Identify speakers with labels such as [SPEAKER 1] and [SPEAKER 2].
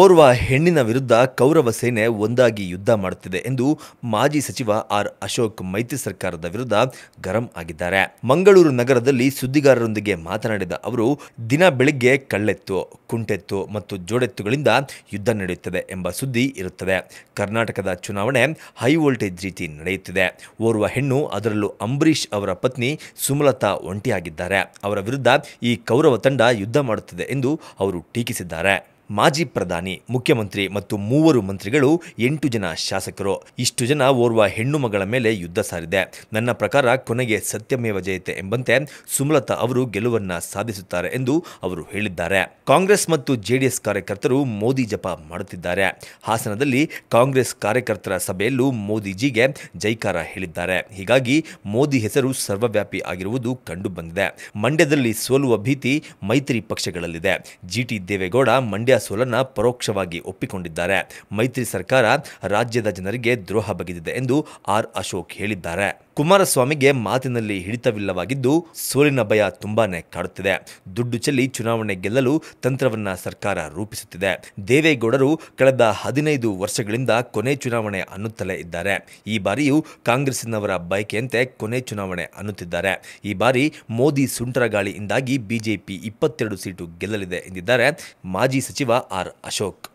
[SPEAKER 1] ಓರ್ವ ಹೆಣ್ಣಿನ ವಿರುದ್ಧ ಕೌರವ ಸೇನೆ ಒಂದಾಗಿ ಯುದ್ಧ ಮಾಡುತ್ತಿದೆ ಎಂದು ಮಾಜಿ ಸಚಿವ ಆರ್ ಅಶೋಕ್ ಮೈತ್ರಿ ಸರ್ಕಾರದ ವಿರುದ್ಧ ಗರಂ ಆಗಿದ್ದಾರೆ. ಮಂಗಳೂರು ನಗರದಲ್ಲಿ ಸುದ್ದಿಗಾರರೊಂದಿಗೆ ಮಾತನಾಡಿದ ಅವರು, ದಿನ ಬೆಳಿಗ್ಗೆ ಕಳ್ಳೆತ್ತು, ಕುಂಟೆತ್ತು ಮತ್ತು ಜೋಡೆತ್ತುಗಳಿಂದ ಯುದ್ಧ ನಡೆಯುತ್ತದೆ ಎಂಬ ಸುದ್ದಿ ಇರುತ್ತದೆ. ಕರ್ನಾಟಕದ ಚುನಾವಣೆ ಹೈ ವೋಲ್ಟೇಜ್ ರೀತಿ ನಡೆಯುತ್ತಿದೆ. ಓರ್ವ ಹೆಣ್ಣು, ಅದರಲ್ಲೂ ಅಂಬರೀಷ್ ಅವರ ಪತ್ನಿ ಸುಮಲತಾ ಒಂಟಿಯಾಗಿದ್ದಾರೆ. ಅವರ ವಿರುದ್ಧ ಈ ಕೌರವ ತಂಡ ಯುದ್ಧ ಮಾಡುತ್ತಿದೆ ಎಂದು ಅವರು ಟೀಕಿಸಿದ್ದಾರೆ. ಮಾಜಿ ಪ್ರಧಾನಿ, ಮುಖ್ಯಮಂತ್ರಿ ಮತ್ತು ಮೂವರು ಮಂತ್ರಿಗಳು, ಎಂಟು ಜನ ಶಾಸಕರು. ಇಷ್ಟು ಜನ ಓರ್ವ ಹೆಣ್ಣು ಮಗಳ ಮೇಲೆ ಯುದ್ಧ ಸಾರಿದೆ. ನನ್ನ ಪ್ರಕಾರ ಕೊನೆಗೆ ಸತ್ಯಮೇವ ಜಯತೆ ಎಂಬಂತೆ ಸುಮಲತಾ ಅವರು ಗೆಲುವನ್ನ ಸಾಧಿಸುತ್ತಾರೆ ಎಂದು ಅವರು ಹೇಳಿದ್ದಾರೆ. ಕಾಂಗ್ರೆಸ್ ಮತ್ತು ಜೆಡಿಎಸ್ ಕಾರ್ಯಕರ್ತರು ಮೋದಿ ಜಪ ಮಾಡುತ್ತಿದ್ದಾರೆ. ಹಾಸನದಲ್ಲಿ ಕಾಂಗ್ರೆಸ್ ಕಾರ್ಯಕರ್ತರ ಸಭೆಯಲ್ಲೂ ಮೋದಿಜಿಗೆ ಜೈಕಾರ ಹೇಳಿದ್ದಾರೆ. ಹೀಗಾಗಿ ಮೋದಿ ಹೆಸರು ಸರ್ವವ್ಯಾಪಿ ಆಗಿರುವುದು ಕಂಡುಬಂದಿದೆ. ಮಂಡ್ಯದಲ್ಲಿ ಸೋಲುವ ಭೀತಿ ಮೈತ್ರಿ ಪಕ್ಷಗಳಲ್ಲಿದೆ. ಜಿಟಿ ದೇವೇಗೌಡ ಮಂಡ್ಯ ಸೋಲನ್ನ ಪರೋಕ್ಷವಾಗಿ ಒಪ್ಪಿಕೊಂಡಿದ್ದಾರೆ. ಮೈತ್ರಿ ಸರ್ಕಾರ ರಾಜ್ಯದ ಜನರಿಗೆ ದ್ರೋಹ ಬಗೆದಿದೆ ಎಂದು ಆರ್ ಅಶೋಕ್ ಹೇಳಿದ್ದಾರೆ. ಕುಮಾರಸ್ವಾಮಿಗೆ ಮಾತಿನಲ್ಲಿ ಹಿಡಿತವಿಲ್ಲವಾಗಿದ್ದು ಸೋಲಿನ ಭಯ ತುಂಬಾನೇ ಕಾಡುತ್ತಿದೆ. ದುಡ್ಡು ಚೆಲ್ಲಿ ಚುನಾವಣೆ ಗೆಲ್ಲಲು ತಂತ್ರವನ್ನ ಸರ್ಕಾರ ರೂಪಿಸುತ್ತಿದೆ. ದೇವೇಗೌಡರು ಕಳೆದ ಹದಿನೈದು ವರ್ಷಗಳಿಂದ ಕೊನೆ ಚುನಾವಣೆ ಅನ್ನುತ್ತಲೇ ಇದ್ದಾರೆ. ಈ ಬಾರಿಯೂ ಕಾಂಗ್ರೆಸ್ಸಿನವರ ಬಯಕೆಯಂತೆ ಕೊನೆ ಚುನಾವಣೆ ಅನ್ನುತ್ತಿದ್ದಾರೆ. ಈ ಬಾರಿ ಮೋದಿ ಸುಂಟರ ಗಾಳಿಯಿಂದಾಗಿ ಬಿಜೆಪಿ ಇಪ್ಪತ್ತೆರಡು ಸೀಟು ಗೆಲ್ಲಲಿದೆ ಎಂದಿದ್ದಾರೆ ಮಾಜಿ ಸಚಿವ ಆರ್ ಅಶೋಕ್.